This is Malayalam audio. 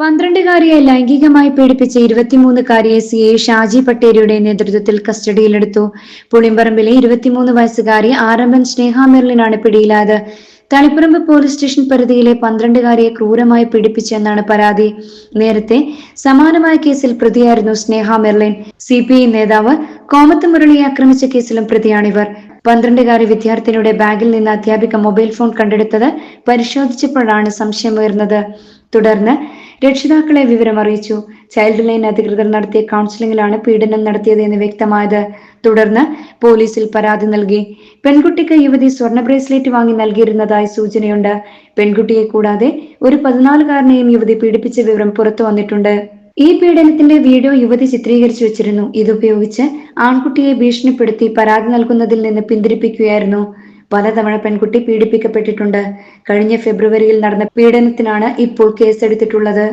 പന്ത്രണ്ടുകാരിയെ ലൈംഗികമായി പീഡിപ്പിച്ച ഇരുപത്തിമൂന്നുകാരിയെ സി ഐ ഷാജി പട്ടേരിയുടെ നേതൃത്വത്തിൽ കസ്റ്റഡിയിലെടുത്തു. പുളിമ്പറമ്പിലെ ഇരുപത്തിമൂന്ന് വയസ്സുകാരി ആരംഭൻ സ്നേഹ മെർലിനാണ് പിടിയിലായത്. തളിപ്പറമ്പ് പോലീസ് സ്റ്റേഷൻ പരിധിയിലെ പന്ത്രണ്ടുകാരിയെ ക്രൂരമായി പീഡിപ്പിച്ചെന്നാണ് പരാതി. നേരത്തെ സമാനമായ കേസിൽ പ്രതിയായിരുന്നു Sneha Merlin. C P I നേതാവ് കോമത്ത് മുരളിയെ ആക്രമിച്ച കേസിലും പ്രതിയാണിവർ. പന്ത്രണ്ടുകാരി വിദ്യാർത്ഥിനിയുടെ ബാഗിൽ നിന്ന് അധ്യാപിക മൊബൈൽ ഫോൺ കണ്ടെടുത്തത് പരിശോധിച്ചപ്പോഴാണ് സംശയം ഉയർന്നത്. തുടർന്ന് രക്ഷിതാക്കളെ വിവരം അറിയിച്ചു. ചൈൽഡ് ലൈൻ അധികൃതർ നടത്തിയ കൗൺസിലിംഗിലാണ് പീഡനം നടത്തിയത് എന്ന് വ്യക്തമായത്. തുടർന്ന് പോലീസിൽ പരാതി നൽകി. പെൺകുട്ടിക്ക് യുവതി സ്വർണ ബ്രേസ്ലെറ്റ് വാങ്ങി നൽകിയിരുന്നതായി സൂചനയുണ്ട്. പെൺകുട്ടിയെ കൂടാതെ ഒരു പതിനാലുകാരനെയും യുവതി പീഡിപ്പിച്ച വിവരം പുറത്തു വന്നിട്ടുണ്ട്. ഈ പീഡനത്തിന്റെ വീഡിയോ യുവതി ചിത്രീകരിച്ചു വെച്ചിരുന്നു. ഇതുപയോഗിച്ച് ആൺകുട്ടിയെ ഭീഷണിപ്പെടുത്തി പരാതി നൽകുന്നതിൽ നിന്ന് പിന്തിരിപ്പിക്കുകയായിരുന്നു. പലതവണ പെൺകുട്ടി പീഡിപ്പിക്കപ്പെട്ടിട്ടുണ്ട്. കഴിഞ്ഞ ഫെബ്രുവരിയിൽ നടന്ന പീഡനത്തിനാണ് ഇപ്പോൾ കേസെടുത്തിട്ടുള്ളത്.